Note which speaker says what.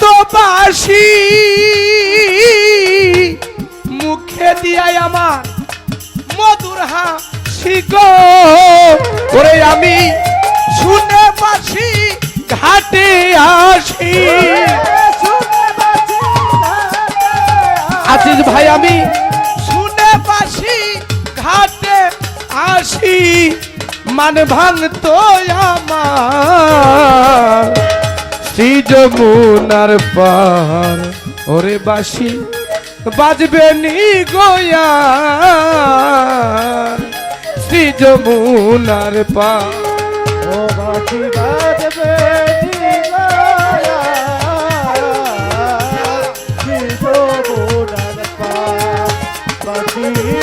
Speaker 1: তো বাসি মুখে দিয়াই আমার মধুর হাসি গো। আমি শুনে বাসি ঘাটে আসি। আজিজ ভাই, আমি শুনে বাসি ঘাটে আসি। মান ভাঙতো আমার। শ্রী যমুনার পার ওরে বাসি, বাজবে নি গোয়া শ্রী যমুনার পার
Speaker 2: ও বাসি, বাজবে Thank you.